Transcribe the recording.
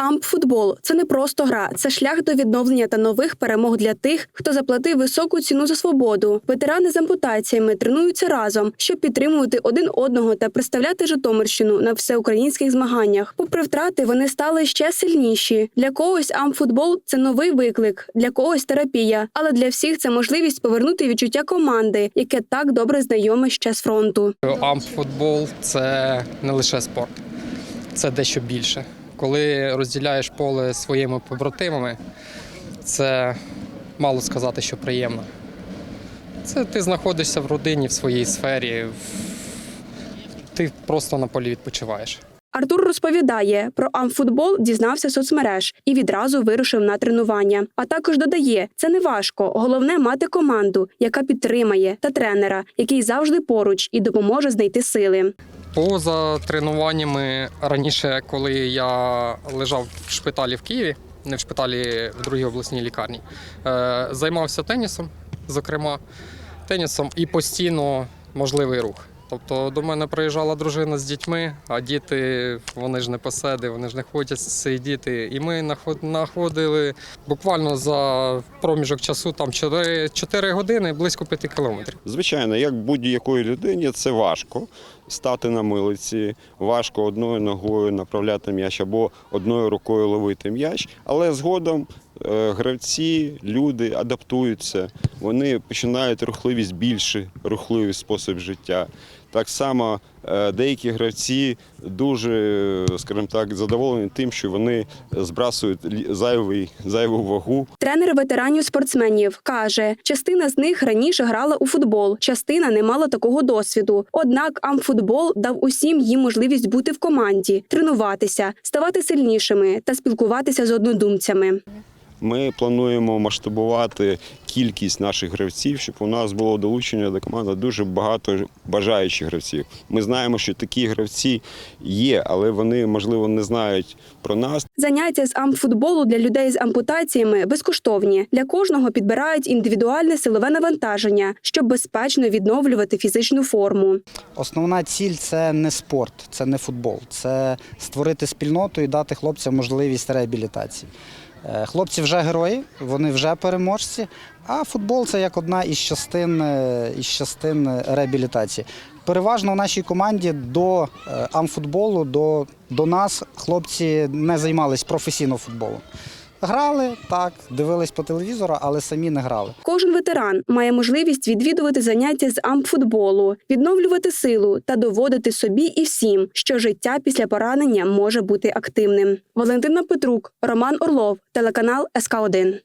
Ампфутбол це не просто гра, це шлях до відновлення та нових перемог для тих, хто заплатив високу ціну за свободу. Ветерани з ампутаціями тренуються разом, щоб підтримувати один одного та представляти Житомирщину на всеукраїнських змаганнях. Попри втрати, вони стали ще сильніші. Для когось амфутбол це новий виклик, для когось терапія, але для всіх це можливість повернути відчуття команди, яке так добре знайоме ще з фронту. Ампфутбол це не лише спорт, це дещо більше. Коли розділяєш поле своїми побратимами, це мало сказати, що приємно. Це ти знаходишся в родині, в своїй сфері, ти просто на полі відпочиваєш. Артур розповідає про амфутбол, дізнався соцмереж і відразу вирушив на тренування. А також додає, це не важко. Головне мати команду, яка підтримає, та тренера, який завжди поруч і допоможе знайти сили. Поза тренуваннями раніше, коли я лежав в шпиталі в Києві, не в шпиталі в другій обласній лікарні, е, займався тенісом, зокрема, тенісом і постійно можливий рух. Тобто до мене приїжджала дружина з дітьми, а діти вони ж не поседи, вони ж не хочуть сидіти. І ми наход- знаходили буквально за проміжок часу там 4, 4 години близько 5 кілометрів. Звичайно, як будь-якої людині, це важко стати на милиці, важко одною ногою направляти м'яч або одною рукою ловити м'яч, але згодом гравці, люди адаптуються, вони починають рухливість більше, рухливий спосіб життя. Так само е, деякі гравці дуже, е, скажімо так, задоволені тим, що вони збрасують зайвий, зайву вагу Тренер ветеранів спортсменів каже, частина з них раніше грала у футбол, частина не мала такого досвіду. Однак амфутбол дав усім їм можливість бути в команді, тренуватися, ставати сильнішими та спілкуватися з однодумцями. Ми плануємо масштабувати кількість наших гравців, щоб у нас було долучення до команди дуже багато бажаючих гравців. Ми знаємо, що такі гравці є, але вони можливо не знають про нас. Заняття з амфутболу для людей з ампутаціями безкоштовні. Для кожного підбирають індивідуальне силове навантаження, щоб безпечно відновлювати фізичну форму. Основна ціль це не спорт, це не футбол, це створити спільноту і дати хлопцям можливість реабілітації. Е, Хлопці вже герої, вони вже переможці, а футбол це як одна із частин, е, із частин реабілітації. Переважно в нашій команді до е, амфутболу, до, до нас хлопці не займались професійно футболом. Грали так, дивились по телевізору, але самі не грали. Кожен ветеран має можливість відвідувати заняття з ампфутболу, відновлювати силу та доводити собі і всім, що життя після поранення може бути активним. Валентина Петрук, Роман Орлов, телеканал СК 1